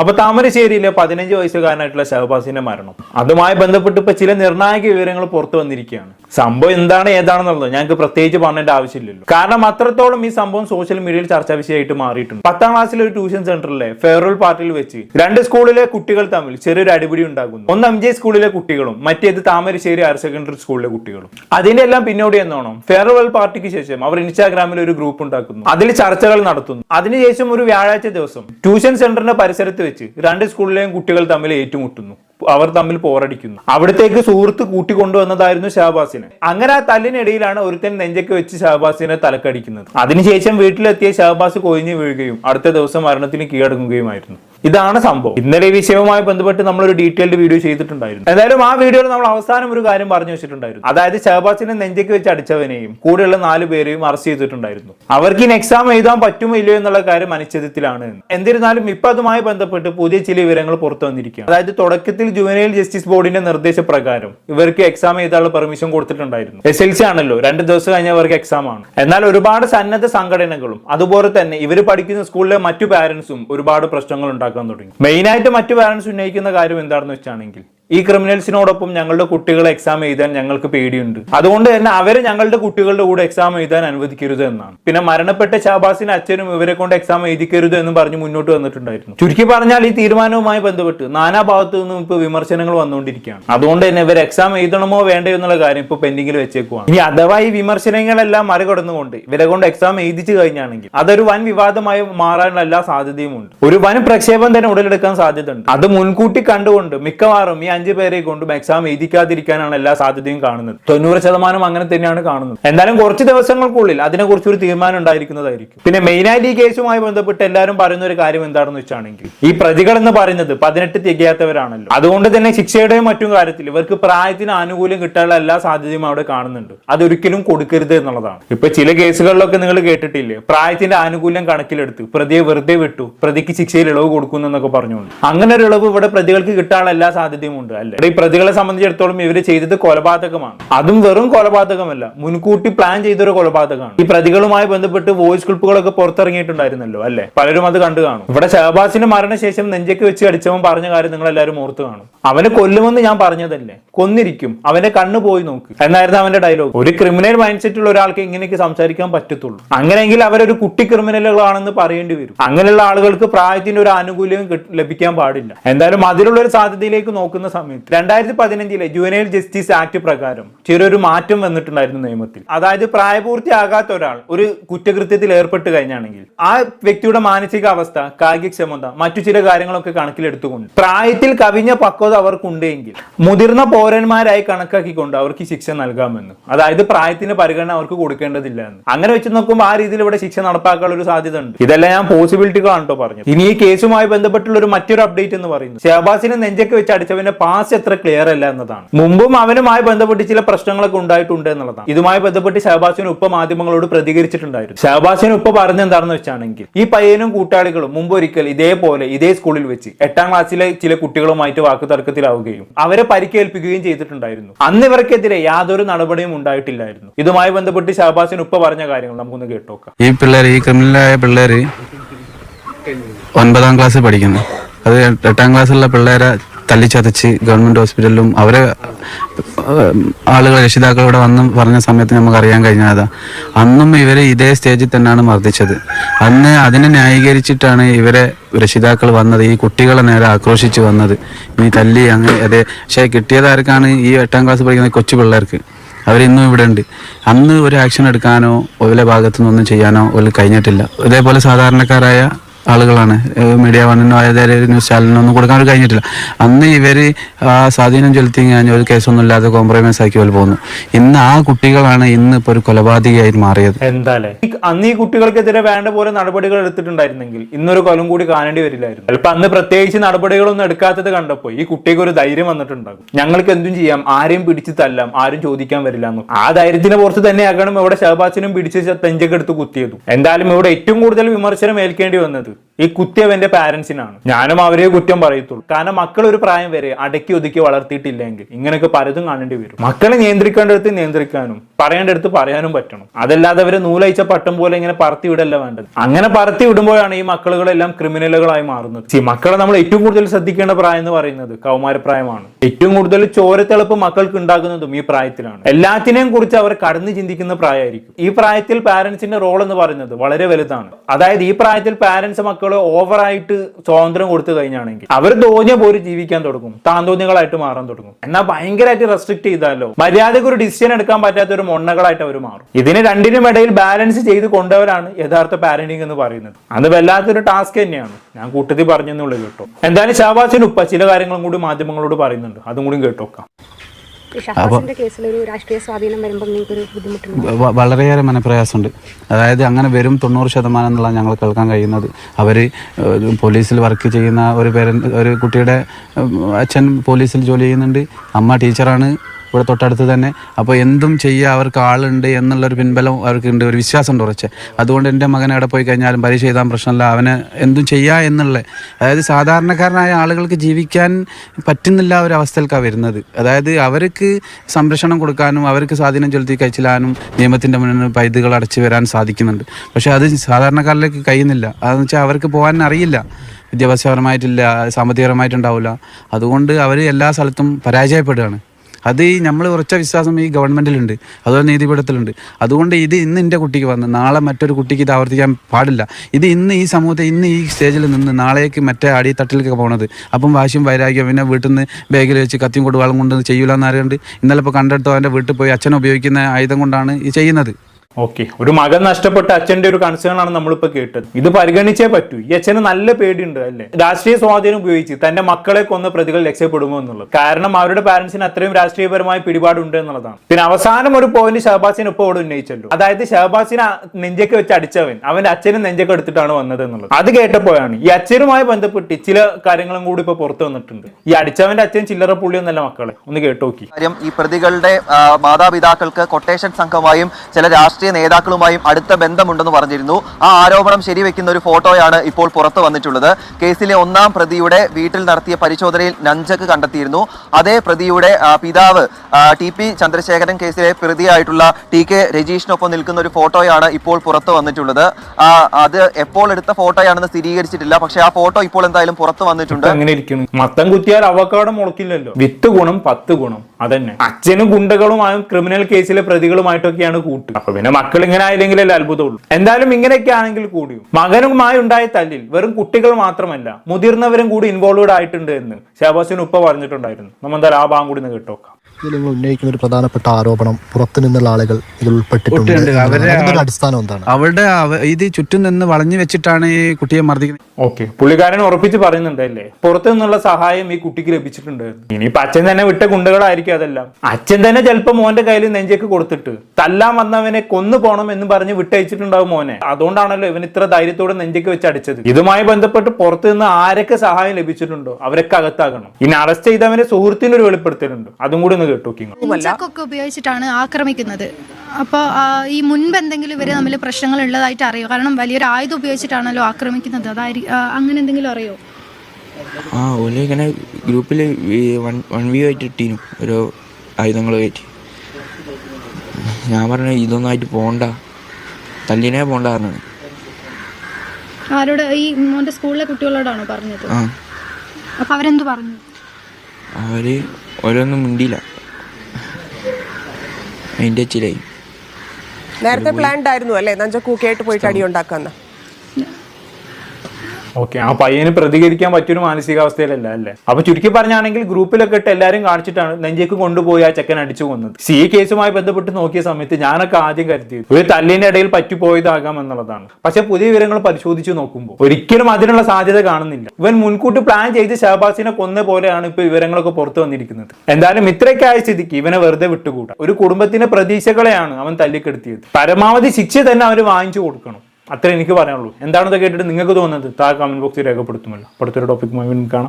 അപ്പൊ താമരശ്ശേരിയിലെ പതിനഞ്ച് വയസ്സുകാരനായിട്ടുള്ള ഷഹബാസിന്റെ മരണം. അതുമായി ബന്ധപ്പെട്ട് ഇപ്പൊ ചില നിർണായക വിവരങ്ങൾ പുറത്തു വന്നിരിക്കുകയാണ്. സംഭവം എന്താണ് ഏതാണെന്നുള്ളത് ഞങ്ങൾക്ക് പ്രത്യേകിച്ച് പറഞ്ഞേണ്ട ആവശ്യമില്ലല്ലോ. കാരണം അത്രത്തോളം ഈ സംഭവം സോഷ്യൽ മീഡിയയിൽ ചർച്ചാ വിഷയമായിട്ട് മാറിയിട്ടുണ്ട്. പത്താം ക്ലാസ്സിലെ ഒരു ട്യൂഷൻ സെന്ററിലെ ഫെയർവെൽ പാർട്ടിയിൽ വെച്ച് രണ്ട് സ്കൂളിലെ കുട്ടികൾ തമ്മിൽ ചെറിയൊരു അടിപിടി ഉണ്ടാകുന്നു. ഒന്ന് എം ജെ സ്കൂളിലെ കുട്ടികളും മറ്റേത് താമരശ്ശേരി ഹയർ സെക്കൻഡറി സ്കൂളിലെ കുട്ടികളും. അതിന്റെ എല്ലാം പിന്നോട് എന്നോണം ഫെയർവെൽ പാർട്ടിക്ക് ശേഷം അവർ ഇൻസ്റ്റാഗ്രാമിൽ ഒരു ഗ്രൂപ്പ് ഉണ്ടാക്കുന്നു. അതിൽ ചർച്ചകൾ നടത്തുന്നു. അതിനുശേഷം ഒരു വ്യാഴാഴ്ച ദിവസം ട്യൂഷൻ സെന്ററിന്റെ പരിസരത്ത് വെച്ച് രണ്ട് സ്കൂളിലെയും കുട്ടികൾ തമ്മിൽ ഏറ്റുമുട്ടുന്നു. അവർ തമ്മിൽ പോരടിക്കുന്നു. അവിടത്തേക്ക് സുഹൃത്ത് കൂട്ടിക്കൊണ്ടുവന്നതായിരുന്നു ഷഹബാസിനെ അങ്ങനെ ആ തല്ലിനിടയിലാണ് ഒരുത്തൻ നെഞ്ചക്ക് വെച്ച് ഷഹബാസിനെ തലക്കടിക്കുന്നത്. അതിനുശേഷം വീട്ടിലെത്തിയ ഷഹബാസ് കൊഴിഞ്ഞു വീഴുകയും അടുത്ത ദിവസം മരണത്തിന് കീഴടങ്ങുകയുമായിരുന്നു. ഇതാണ് സംഭവം. ഇന്നലെ ഈ വിഷയവുമായി ബന്ധപ്പെട്ട് നമ്മൾ ഒരു ഡീറ്റെയിൽഡ് വീഡിയോ ചെയ്തിട്ടുണ്ടായിരുന്നു. എന്തായാലും ആ വീഡിയോയിൽ നമ്മൾ അവസാനം ഒരു കാര്യം പറഞ്ഞു വെച്ചിട്ടുണ്ടായിരുന്നു. അതായത് ഷഹബാസിനെ നെഞ്ചയ്ക്ക് വെച്ച് അടിച്ചവനെയും കൂടെയുള്ള നാല് പേരെയും അറസ്റ്റ് ചെയ്തിട്ടുണ്ടായിരുന്നു. അവർക്ക് ഇനി എക്സാം എഴുതാൻ പറ്റുമോ ഇല്ലയോ എന്നുള്ള കാര്യം അനിശ്ചിതത്തിലാണ്. എന്നിരുന്നാലും ഇപ്പൊ അതുമായി ബന്ധപ്പെട്ട് പുതിയ ചില വിവരങ്ങൾ പുറത്തു വന്നിരിക്കുകയാണ്. അതായത് തുടക്കത്തിൽ ജുവനൈൽ ജസ്റ്റിസ് ബോർഡിന്റെ നിർദ്ദേശപ്രകാരം ഇവർക്ക് എക്സാം എഴുതാനുള്ള പെർമിഷൻ കൊടുത്തിട്ടുണ്ടായിരുന്നു. എസ് എൽ സി ആണല്ലോ രണ്ട് ദിവസം കഴിഞ്ഞ അവർക്ക് എക്സാം ആണ്. എന്നാൽ ഒരുപാട് സന്നദ്ധ സംഘടനകളും അതുപോലെ തന്നെ ഇവർ പഠിക്കുന്ന സ്കൂളിലെ മറ്റു പാരന്റ്സും ഒരുപാട് പ്രശ്നങ്ങൾ ഉണ്ടാക്കാൻ തുടങ്ങി. മെയിനായിട്ട് മറ്റു പാരൻസ് ഉന്നയിക്കുന്ന കാര്യം എന്താണെന്ന് വെച്ചാണെങ്കിൽ ഈ ക്രിമിനൽസിനോടൊപ്പം ഞങ്ങളുടെ കുട്ടികളെ എക്സാം എഴുതാൻ ഞങ്ങൾക്ക് പേടിയുണ്ട്. അതുകൊണ്ട് തന്നെ അവരെ ഞങ്ങളുടെ കുട്ടികളുടെ കൂടെ എക്സാം എഴുതാൻ അനുവദിക്കരുത് എന്നാണ്. പിന്നെ മരണപ്പെട്ട ഷാബാസിന് അച്ഛനും ഇവരെ കൊണ്ട് എക്സാം എഴുതിക്കരുത് എന്ന് പറഞ്ഞ് മുന്നോട്ട് വന്നിട്ടുണ്ടായിരുന്നു. ചുരുക്കി പറഞ്ഞാൽ ഈ തീരുമാനവുമായി ബന്ധപ്പെട്ട് നാനാ ഭാഗത്തു നിന്നും ഇപ്പൊ വിമർശനങ്ങൾ വന്നുകൊണ്ടിരിക്കുകയാണ്. അതുകൊണ്ട് തന്നെ ഇവർ എക്സാം എഴുതണമോ വേണ്ടയോ എന്നുള്ള കാര്യം ഇപ്പൊ പെൻഡിങ്ങിൽ വെച്ചേക്കുവാണ്. ഇനി അഥവാ ഈ വിമർശനങ്ങളെല്ലാം മറികടന്നുകൊണ്ട് ഇവരെ കൊണ്ട് എക്സാം എഴുതിച്ചു കഴിഞ്ഞാണെങ്കിൽ അതൊരു വൻ വിവാദമായി മാറാനുള്ള എല്ലാ സാധ്യതയുമുണ്ട്. ഒരു വൻ പ്രക്ഷേപം തന്നെ ഉടലെടുക്കാൻ സാധ്യതയുണ്ട്. അത് മുൻകൂട്ടി കണ്ടുകൊണ്ട് മിക്കവാറും ഈ അഞ്ചു പേരെ കൊണ്ടും എക്സാം എഴുതിക്കാതിരിക്കാനാണ് എല്ലാ സാധ്യതയും കാണുന്നത്. തൊണ്ണൂറ് ശതമാനം അങ്ങനെ തന്നെയാണ് കാണുന്നത്. എന്തായാലും കുറച്ച് ദിവസങ്ങൾക്കുള്ളിൽ അതിനെക്കുറിച്ച് ഒരു തീരുമാനം ഉണ്ടായിരിക്കുന്നതായിരിക്കും. പിന്നെ മെയിനായിട്ട് ഈ കേസുമായി ബന്ധപ്പെട്ട് എല്ലാവരും പറയുന്ന ഒരു കാര്യം എന്താണെന്ന് വെച്ചാണെങ്കിൽ ഈ പ്രതികൾ എന്ന് പറയുന്നത് പതിനെട്ട് തികയാത്തവരാണല്ലോ. അതുകൊണ്ട് തന്നെ ശിക്ഷയുടെയും മറ്റും കാര്യത്തിൽ ഇവർക്ക് പ്രായത്തിന് ആനുകൂല്യം കിട്ടാനുള്ള എല്ലാ സാധ്യതയും അവിടെ കാണുന്നുണ്ട്. അതൊരിക്കലും കൊടുക്കരുത് എന്നുള്ളതാണ്. ഇപ്പൊ ചില കേസുകളിലൊക്കെ നിങ്ങൾ കേട്ടിട്ടില്ലേ? പ്രായത്തിന്റെ ആനുകൂല്യം കണക്കിലെടുത്ത് പ്രതിയെ വെറുതെ വിട്ടു പ്രതിക്ക് ശിക്ഷയിൽ ഇളവ് കൊടുക്കുന്നു എന്നൊക്കെ പറഞ്ഞുകൊണ്ട്. അങ്ങനെ ഒരു ഇളവ് ഇവിടെ പ്രതികൾക്ക് കിട്ടാനുള്ള എല്ലാ സാധ്യതയും ഉണ്ട് അല്ലെ? ഈ പ്രതികളെ സംബന്ധിച്ചിടത്തോളം ഇവർ ചെയ്തത് കൊലപാതകമാണ്. അതും വെറും കൊലപാതകമല്ല. മുൻകൂട്ടി പ്ലാൻ ചെയ്തൊരു കൊലപാതകമാണ്. ഈ പ്രതികളുമായി ബന്ധപ്പെട്ട് വോയിസ് ക്ലിപ്പുകളൊക്കെ പുറത്തിറങ്ങിയിട്ടുണ്ടായിരുന്നല്ലോ അല്ലെ? പലരും അത് കണ്ടു കാണും. ഇവിടെ ഷഹബാസിന്റെ മരണശേഷം നെഞ്ചയ്ക്ക് വെച്ച് അടിച്ചവൻ പറഞ്ഞ കാര്യം നിങ്ങൾ എല്ലാവരും ഓർത്ത് കാണും. അവനെ കൊല്ലുമെന്ന് ഞാൻ പറഞ്ഞതല്ലേ? കൊന്നിരിക്കും. അവന്റെ കണ്ണ് പോയി നോക്ക്. എന്നായിരുന്നു അവന്റെ ഡയലോഗ് ഒരു ക്രിമിനൽ മൈൻഡ് സെറ്റ് ഉള്ള ഒരാൾക്ക് ഇങ്ങനെയൊക്കെ സംസാരിക്കാൻ പറ്റത്തുള്ളൂ. അങ്ങനെയെങ്കിൽ അവരൊരു കുട്ടി ക്രിമിനലുകളാണെന്ന് പറയേണ്ടി വരും. അങ്ങനെയുള്ള ആളുകൾക്ക് പ്രായത്തിന്റെ ഒരു ആനുകൂല്യം ലഭിക്കാൻ പാടില്ല. എന്തായാലും അതിലുള്ള ഒരു സാധ്യതയിലേക്ക് നോക്കുന്ന സമയത്ത് രണ്ടായിരത്തി പതിനഞ്ചിലെ ജുവനൈൽ ജസ്റ്റിസ് ആക്ട് പ്രകാരം ചെറിയൊരു മാറ്റം വന്നിട്ടുണ്ടായിരുന്നു നിയമത്തിൽ. അതായത് പ്രായപൂർത്തിയാകാത്ത ഒരാൾ ഒരു കുറ്റകൃത്യത്തിൽ ഏർപ്പെട്ട് കഴിഞ്ഞാണെങ്കിൽ ആ വ്യക്തിയുടെ മാനസികാവസ്ഥ കായികക്ഷമത മറ്റു ചില കാര്യങ്ങളൊക്കെ കണക്കിലെടുത്തുകൊണ്ട് പ്രായത്തിൽ കവിഞ്ഞ പക്വത അവർക്കുണ്ടെങ്കിൽ മുതിർന്ന പൗരന്മാരായി കണക്കാക്കിക്കൊണ്ട് അവർക്ക് ശിക്ഷ നൽകാമെന്ന് അതായത് പ്രായത്തിന് പരിഗണന അവർക്ക് കൊടുക്കേണ്ടതില്ല എന്ന്. അങ്ങനെ വെച്ച് നോക്കുമ്പോൾ ആ രീതിയിൽ ഇവിടെ ശിക്ഷ നടപ്പാക്കാനുള്ള ഒരു സാധ്യത ഉണ്ട്. ഇതെല്ലാം ഞാൻ പോസിബിലിറ്റികളാണ് കേട്ടോ പറഞ്ഞത്. ഇനി ഈ കേസുമായി ബന്ധപ്പെട്ടുള്ള ഒരു മറ്റൊരു അപ്ഡേറ്റ് എന്ന് പറയുന്നത്. ഷഹബാസിനെ നെഞ്ചൊക്കെ വെച്ച് അടിച്ചവന്റെ പാസ് എത്ര ക്ലിയർ അല്ല എന്നതാണ്. മുമ്പും അവനുമായി ബന്ധപ്പെട്ട് ചില പ്രശ്നങ്ങളൊക്കെ ഉണ്ടായിട്ടുണ്ട് എന്നുള്ളതാണ്. ഇതുമായി ബന്ധപ്പെട്ട് ഷഹബാസിന് ഉപ്പ മാധ്യമങ്ങളോട് പ്രതികരിച്ചിട്ടുണ്ടായിരുന്നു. ഷഹബാസിന് ഉപ്പ പറഞ്ഞ എന്താണെന്ന് വെച്ചാണെങ്കിൽ ഈ പയ്യനും കൂട്ടാളികളും മുമ്പ് ഒരിക്കൽ ഇതേപോലെ ഇതേ സ്കൂളിൽ വെച്ച് എട്ടാം ക്ലാസ്സിലെ ചില കുട്ടികളുമായിട്ട് വാക്കു തർക്കത്തിലാവുകയും അവരെ പരിക്കേൽപ്പിക്കുകയും ചെയ്തിട്ടുണ്ടായിരുന്നു. അന്ന് ഇവർക്കെതിരെ യാതൊരു നടപടിയും ഉണ്ടായിട്ടില്ലായിരുന്നു. ഇതുമായി ബന്ധപ്പെട്ട് ഷഹബാസിന് ഉപ്പ പറഞ്ഞ കാര്യങ്ങൾ നമുക്കൊന്ന് കേട്ടോക്കാം. ഈ പിള്ളേർ ഈ ക്രിമിനലായ പിള്ളേർ ഒൻപതാം ക്ലാസ്സിൽ പഠിക്കുന്നു. അത് എട്ടാം ക്ലാസ്സിലുള്ള പിള്ളേരെ തല്ലിച്ചതച്ച് ഗവൺമെന്റ് ഹോസ്പിറ്റലിലും അവരെ ആളുകൾ രക്ഷിതാക്കൾ ഇവിടെ വന്ന് പറഞ്ഞ സമയത്ത് നമുക്ക് അറിയാൻ കഴിഞ്ഞതാ. അന്നും ഇവരെ ഇതേ സ്റ്റേജിൽ തന്നെയാണ് മർദ്ദിച്ചത്. അന്ന് അതിനെ ന്യായീകരിച്ചിട്ടാണ് ഇവരെ രക്ഷിതാക്കൾ വന്നത് ഈ കുട്ടികളെ നേരെ ആക്രോശിച്ച് വന്നത്. ഈ തല്ലി അങ്ങനെ അതെ. പക്ഷേ കിട്ടിയതാർക്കാണ് ഈ എട്ടാം ക്ലാസ് പഠിക്കുന്ന കൊച്ചു പിള്ളേർക്ക്? അവരിന്നും ഇവിടെ ഉണ്ട്. അന്ന് ഒരു ആക്ഷൻ എടുക്കാനോ ഓലെ ഭാഗത്തു നിന്നൊന്നും ചെയ്യാനോ ഓൽ കഴിഞ്ഞിട്ടില്ല. ഇതേപോലെ സാധാരണക്കാരായ ആളുകളാണ്. മീഡിയ വണ്ണിനോ ഏതായാലും ന്യൂസ് ചാനലിനോ ഒന്നും കൊടുക്കാൻ കഴിഞ്ഞിട്ടില്ല. അന്ന് ഇവർ ആ സ്വാധീനം ചെലുത്തി കഴിഞ്ഞാൽ ഒരു കേസൊന്നും ഇല്ലാതെ കോംപ്രമൈസ് ആക്കി പോലെ പോകുന്നു ഇന്ന് ആ കുട്ടികളാണ് ഇന്ന് ഇപ്പൊ ഒരു കൊലപാതകയായി മാറിയത്. എന്താലേ? അന്ന് ഈ കുട്ടികൾക്കെതിരെ വേണ്ട പോലെ നടപടികൾ എടുത്തിട്ടുണ്ടായിരുന്നെങ്കിൽ ഇന്നൊരു കൊലം കൂടി കാണേണ്ടി വരില്ലായിരുന്നു. ചിലപ്പോ അന്ന് പ്രത്യേകിച്ച് നടപടികളൊന്നും എടുക്കാത്തത് കണ്ടപ്പോ ഈ കുട്ടിക്ക് ഒരു ധൈര്യം വന്നിട്ടുണ്ടാകും. ഞങ്ങൾക്ക് എന്തും ചെയ്യാം ആരെയും പിടിച്ച് തല്ലാം ആരും ചോദിക്കാൻ വരില്ല എന്ന് ആ ധൈര്യത്തിന് പുറത്ത് തന്നെയാകണം ഇവിടെ ഷഹബാസിനും പിടിച്ച് തെഞ്ചൊക്കെ എടുത്ത് കുത്തിയതും. എന്തായാലും ഇവിടെ ഏറ്റവും കൂടുതൽ വിമർശനം ഏൽക്കേണ്ടി വന്നത് ഈ കുത്തിയവന്റെ പാരന്റ്സിനാണ് ഞാനും അവരെ കുറ്റം പറയത്തുള്ളൂ. കാരണം മക്കൾ ഒരു പ്രായം വരെ അടക്കി ഒതുക്കി വളർത്തിയിട്ടില്ലെങ്കിൽ ഇങ്ങനെയൊക്കെ പലതും കാണേണ്ടി വരും. മക്കളെ നിയന്ത്രിക്കേണ്ടടുത്ത് നിയന്ത്രിക്കാനും പറയേണ്ടടുത്ത് പറയാനും പറ്റണം. അതല്ലാതെ അവരെ നൂലയച്ച പട്ടം പോലെ ഇങ്ങനെ പറത്തി വിടല്ല വേണ്ടത്. അങ്ങനെ പറത്തി വിടുമ്പോഴാണ് ഈ മക്കളുകളെല്ലാം ക്രിമിനലുകളായി മാറുന്നത്. ഈ മക്കളെ നമ്മൾ ഏറ്റവും കൂടുതൽ ശ്രദ്ധിക്കേണ്ട പ്രായം എന്ന് പറയുന്നത് കൗമാരപ്രായമാണ്. ഏറ്റവും കൂടുതൽ ചോരത്തിളപ്പ് മക്കൾക്ക് ഉണ്ടാകുന്നതും ഈ പ്രായത്തിലാണ്. എല്ലാത്തിനെയും കുറിച്ച് അവർ കടന്നു ചിന്തിക്കുന്ന പ്രായമായിരിക്കും. ഈ പ്രായത്തിൽ പാരന്റ്സിന്റെ റോൾ എന്ന് പറയുന്നത് വളരെ വലുതാണ്. അതായത് ഈ പ്രായത്തിൽ പാരന്റ്സ് മക്കളെ ഓവറായിട്ട് സ്വാതന്ത്ര്യം കൊടുത്തു കഴിഞ്ഞാണെങ്കിൽ അവർ തോന്നിയ പോലെ ജീവിക്കാൻ തുടങ്ങും. താന്തോന്നികളായിട്ട് മാറാൻ തുടങ്ങും. എന്നാൽ ഭയങ്കരമായിട്ട് റെസ്ട്രിക്ട് ചെയ്താലോ? മര്യാദയ്ക്ക് ഒരു ഡിസിഷൻ എടുക്കാൻ പറ്റാത്ത ഒരു മൊണ്ണകളായിട്ട് അവർ മാറും. ഇതിന് രണ്ടിനും ഇടയിൽ ബാലൻസ് ചെയ്ത് കൊണ്ടവരാണ് യഥാർത്ഥ പാരന്റിങ് എന്ന് പറയുന്നത്. അത് വല്ലാത്തൊരു ടാസ്ക് തന്നെയാണ്. ഞാൻ കൂട്ടത്തിൽ പറഞ്ഞെന്നുള്ളത് കേട്ടോ. എന്തായാലും ഷാബാസിന് ഉപ്പ ചില കാര്യങ്ങളും കൂടി മാധ്യമങ്ങളോട് പറയുന്നുണ്ട്. അതും കൂടി കേട്ടോക്കാം. വളരെയേറെ മനപ്രയാസമുണ്ട്. അതായത് അങ്ങനെ വരും തൊണ്ണൂറ് ശതമാനം എന്നുള്ള ഞങ്ങൾ കേൾക്കാൻ കഴിയുന്നത്. അവർ പോലീസിൽ വർക്ക് ചെയ്യുന്ന ഒരു പേരൻ ഒരു കുട്ടിയുടെ അച്ഛൻ പോലീസിൽ ജോലി ചെയ്യുന്നുണ്ട്. അമ്മ ടീച്ചറാണ്. ഇവിടെ തൊട്ടടുത്ത് തന്നെ. അപ്പോൾ എന്തും ചെയ്യുക അവർക്ക് ആളുണ്ട് എന്നുള്ളൊരു പിൻബലം അവർക്കുണ്ട് ഒരു വിശ്വാസം ഉണ്ട് ഉറച്ച്. അതുകൊണ്ട് എന്റെ മകൻ അവിടെ പോയി കഴിഞ്ഞാലും പരീക്ഷ എഴുതാൻ പ്രശ്നമില്ല. അവന് എന്തും ചെയ്യുക എന്നുള്ള അതായത് സാധാരണക്കാരനായ ആളുകൾക്ക് ജീവിക്കാൻ പറ്റുന്നില്ല ഒരവസ്ഥയിലേക്കാണ് വരുന്നത്. അതായത് അവർക്ക് സംരക്ഷണം കൊടുക്കാനും അവർക്ക് സ്വാധീനം ചെലുത്തി കഴിച്ചിലാനും നിയമത്തിന്റെ മുന്നിൽ പൈതുകൾ അടച്ചു വരാൻ സാധിക്കുന്നുണ്ട്. പക്ഷേ അത് സാധാരണക്കാരിലേക്ക് കഴിയുന്നില്ല. അതെന്ന് വെച്ചാൽ അവർക്ക് പോകാൻ അറിയില്ല. വിദ്യാഭ്യാസപരമായിട്ടില്ല സാമ്പത്തികപരമായിട്ടുണ്ടാവില്ല. അതുകൊണ്ട് അവർ എല്ലാ സ്ഥലത്തും പരാജയപ്പെടുകയാണ്. അത് ഈ നമ്മൾ ഉറച്ച വിശ്വാസം ഈ ഗവൺമെന്റിലുണ്ട് അതുപോലെ നീതിപീഠത്തിലുണ്ട്. അതുകൊണ്ട് ഇത് ഇന്ന് എന്റെ കുട്ടിക്ക് വന്ന് നാളെ മറ്റൊരു കുട്ടിക്ക് ഇത് ആവർത്തിക്കാൻ പാടില്ല. ഇത് ഇന്ന് ഈ സമൂഹത്തെ ഇന്ന് ഈ സ്റ്റേജിൽ നിന്ന് നാളേക്ക് മറ്റേ അടിത്തട്ടിലേക്ക് പോകുന്നത് അപ്പം വാശിയും വൈരാഗ്യം പിന്നെ വീട്ടിൽ നിന്ന് ബാഗിൽ വെച്ച് കത്തിയും കൊടുവാളും വളം കൊണ്ട് ചെയ്യൂല എന്നറിയുണ്ട് ഇന്നലെ ഇപ്പോൾ കണ്ടെടുത്തോ അവന്റെ വീട്ടിൽ പോയി അച്ഛൻ ഉപയോഗിക്കുന്ന ആയുധം കൊണ്ടാണ് ഈ ചെയ്യുന്നത്. ഓക്കെ. ഒരു മകൻ നഷ്ടപ്പെട്ട അച്ഛന്റെ ഒരു കൺസേൺ ആണ് നമ്മളിപ്പോ കേട്ടത്. ഇത് പരിഗണിച്ചേ പറ്റൂ. ഈ അച്ഛന് നല്ല പേടിയുണ്ട് അല്ലേ? രാഷ്ട്രീയ സ്വാധീനം ഉപയോഗിച്ച് തന്റെ മക്കളെ കൊന്ന പ്രതികൾ രക്ഷപ്പെടുമോ എന്നുള്ളത്. കാരണം അവരുടെ പാരന്റ്സിന് അത്രയും രാഷ്ട്രീയപരമായ പിടിപാടുണ്ട് എന്നുള്ളതാണ്. പിന്നെ അവസാനം ഒരു പോയിന്റ് ഷഹബാസിന് ഇപ്പോൾ അവിടെ ഉന്നയിച്ചല്ലോ. അതായത് ഷഹബാസിനെ നെഞ്ചൊക്കെ വെച്ച് അടിച്ചവൻ അവന്റെ അച്ഛനും നെഞ്ചൊക്കെ എടുത്തിട്ടാണ് വന്നത് എന്നുള്ളത്. അത് കേട്ടപ്പോഴാണ് ഈ അച്ഛനുമായി ബന്ധപ്പെട്ട് ചില കാര്യങ്ങളും കൂടി ഇപ്പൊ പുറത്തു വന്നിട്ടുണ്ട്. ഈ അടിച്ചവന്റെ അച്ഛൻ ചില്ലറ പുള്ളി എന്നല്ല മക്കളെ. ഒന്ന് കേട്ടോക്കി. കാര്യം ഈ പ്രതികളുടെ മാതാപിതാക്കൾക്ക് കൊട്ടേഷൻ സംഘമായും ചില രാഷ്ട്രീയ നേതാക്കളുമായും അടുത്ത ബന്ധമുണ്ടെന്ന് പറഞ്ഞിരുന്നു. ആ ആരോപണം ശരിവെക്കുന്ന ഒരു ഫോട്ടോയാണ് ഇപ്പോൾ പുറത്തു വന്നിട്ടുള്ളത്. കേസിലെ ഒന്നാം പ്രതിയുടെ വീട്ടിൽ നടത്തിയ പരിശോധനയിൽ നഞ്ചക്ക് കണ്ടെത്തിയിരുന്നു. അതേ പ്രതിയുടെ പിതാവ് ടി പി ചന്ദ്രശേഖരൻ കേസിലെ പ്രതിയായിട്ടുള്ള ടി കെ രജീഷിനൊപ്പം നിൽക്കുന്ന ഒരു ഫോട്ടോയാണ് ഇപ്പോൾ പുറത്തു വന്നിട്ടുള്ളത്. അത് എപ്പോൾ എടുത്ത ഫോട്ടോയാണെന്ന് സ്ഥിരീകരിച്ചിട്ടില്ല. പക്ഷെ ആ ഫോട്ടോ ഇപ്പോൾ എന്തായാലും പുറത്തു വന്നിട്ടുണ്ട്. അങ്ങനെ ഇരിക്കുന്നു? മത്തം കുത്തിയാൽ അവക്കാടം മുളക്കില്ലല്ലോ. വിത്ത് ഗുണം പത്ത് ഗുണം. അതന്നെ. അച്ഛനും ഗുണ്ടകളുമായും ക്രിമിനൽ കേസിലെ പ്രതികളുമായിട്ടൊക്കെയാണ് കൂട്ട്. അപ്പൊ പിന്നെ മക്കൾ ഇങ്ങനെ ആയില്ലെങ്കിലല്ലേ അത്ഭുതമുള്ളൂ. എന്തായാലും ഇങ്ങനെയൊക്കെ ആണെങ്കിൽ കൂടിയും. മകനുമായി ഉണ്ടായ തല്ലിൽ വെറും കുട്ടികൾ മാത്രമല്ല മുതിർന്നവരും കൂടി ഇൻവോൾവഡ് ആയിട്ടുണ്ട് എന്ന് ഷാബാസിന് ഉപ്പ പറഞ്ഞിട്ടുണ്ടായിരുന്നു. നമ്മൾ എന്തായാലും ആ ഭാഗം കൂടി കേട്ടോക്കാം. ഇതിൽ നിങ്ങൾ ഉന്നയിക്കുന്ന ഒരു പ്രധാനപ്പെട്ട ആരോപണം പുറത്തു നിന്നുള്ള ആളുകൾ ഇതിൽ ഉൾപ്പെട്ടിട്ടുണ്ട്. ഉൾപ്പെട്ടിട്ടുണ്ട്. അവരെ- ഒരു അടിസ്ഥാനം എന്താണ്? അവരുടെ അവ- ഇത് ചുറ്റും നിന്ന് വളഞ്ഞു വെച്ചിട്ടാണ് ഈ കുട്ടിയെ മർദ്ദിക്കുന്നത്. ഓക്കെ. പുള്ളിക്കാരൻ ഉറപ്പിച്ച് പറയുന്നുണ്ടല്ലേ? പുറത്തു നിന്നുള്ള സഹായം ഈ കുട്ടിക്ക് ലഭിച്ചിട്ടുണ്ട്. ഇനിയിപ്പൊ അച്ഛൻ തന്നെ വിട്ട ഗുണ്ടകളായിരിക്കും അതെല്ലാം. അച്ഛൻ തന്നെ ചിലപ്പോ മോന്റെ കയ്യിൽ നെഞ്ചേക്ക് കൊടുത്തിട്ട്. തല്ലാൻ വന്നവനെ കൊന്നു പോണം എന്ന് പറഞ്ഞ് വിട്ടയച്ചിട്ടുണ്ടാവും മോനെ. അതുകൊണ്ടാണല്ലോ ഇവൻ ഇത്ര ധൈര്യത്തോടെ നെഞ്ചേക്ക് വെച്ച് അടിച്ചത്. ഇതുമായി ബന്ധപ്പെട്ട് പുറത്തു നിന്ന് ആരൊക്കെ സഹായം ലഭിച്ചിട്ടുണ്ടോ? അവരൊക്കെ അകത്താകണം. ഇനി അറസ്റ്റ് ചെയ്തവന്റെ സുഹൃത്തിനൊരു ഒരു വെളിപ്പെടുത്തലുണ്ട്. അതും കൂടി ഒന്ന് നെഞ്ചക്കൊക്കെ ഉപയോഗിച്ചിട്ടാണ് ആക്രമിക്കുന്നത്. അപ്പോൾ ഈ മുൻപ് എന്തെങ്കിലും ഇവർ തമ്മിൽ പ്രശ്നങ്ങൾ ഉള്ളതായിട്ട് അറിയോ? കാരണം വലിയൊരു ആയുധം ഉപയോഗിച്ചിട്ടാണല്ലോ ആക്രമിക്കുന്നത്. അതായിരിക്കും അങ്ങനെ എന്തെങ്കിലും അറിയോ? ആ ഓൽ ഇങ്ങനെ ഗ്രൂപ്പിൽ വൺ വൺ വ്യൂ ആയിട്ട് ഇട്ടീനു. ഓരോ ആയുധങ്ങളുമായിട്ട് ഞാൻ പറഞ്ഞു ഇതൊന്നായിട്ട് പോണ്ട. തല്ലിനെ പോണ്ട പറഞ്ഞു. ആരോട് ഈ മോന്റെ സ്കൂളിലെ കുട്ടികളോടാണോ പറഞ്ഞത്? അവരെന്ത് പറഞ്ഞു? അവർ ഓരോന്നും മിണ്ടിയില്ല. അതിന്റെ ചിലയും. നേരത്തെ പ്ലാൻഡ് ആയിരുന്നു അല്ലേ? നഞ്ചക്കൂക്കായിട്ട് പോയിട്ട് അടി ഉണ്ടാക്കാന്ന്. ഓക്കെ ആ പയ്യന് പ്രതികരിക്കാൻ പറ്റിയൊരു മാനസികാവസ്ഥയിലല്ല അല്ലേ? അപ്പൊ ചുരുക്കി പറഞ്ഞാണെങ്കിൽ ഗ്രൂപ്പിലൊക്കെ ഇട്ട് എല്ലാരും കാണിച്ചിട്ടാണ് നെഞ്ചേക്ക് കൊണ്ടുപോയി ആ ചെക്കൻ അടിച്ചു കൊന്നത്. സി കേസുമായി ബന്ധപ്പെട്ട് നോക്കിയ സമയത്ത് ഞാനൊക്കെ ആദ്യം കരുതി ഒരു തല്ലിന്റെ ഇടയിൽ പറ്റിപ്പോയതാകാം എന്നുള്ളതാണ്. പക്ഷെ പുതിയ വിവരങ്ങൾ പരിശോധിച്ച് നോക്കുമ്പോൾ ഒരിക്കലും അതിനുള്ള സാധ്യത കാണുന്നില്ല. ഇവൻ മുൻകൂട്ടി പ്ലാൻ ചെയ്ത് ഷഹബാസിനെ കൊന്ന പോലെയാണ് ഇപ്പൊ വിവരങ്ങളൊക്കെ പുറത്തു വന്നിരിക്കുന്നത്. എന്തായാലും ഇത്രയൊക്കെ ആയ സ്ഥിതിക്ക് ഇവനെ വെറുതെ വിട്ടുകൂടാ. ഒരു കുടുംബത്തിന്റെ പ്രതീക്ഷകളെയാണ് അവൻ തല്ലിക്കെടുത്തിയത്. പരമാവധി ശിക്ഷ തന്നെ അവർ വാങ്ങിച്ചു കൊടുക്കണം. അത്ര എനിക്ക് പറയാനുള്ളൂ. എന്താണെന്ന് കേട്ടിട്ട് നിങ്ങൾക്ക് തോന്നുന്നത് താഴെ കമന്റ് ബോക്സിൽ രേഖപ്പെടുത്തുമല്ലോ. അടുത്തൊരു ടോപ്പിക്കുമായി വീണ്ടും കാണാം.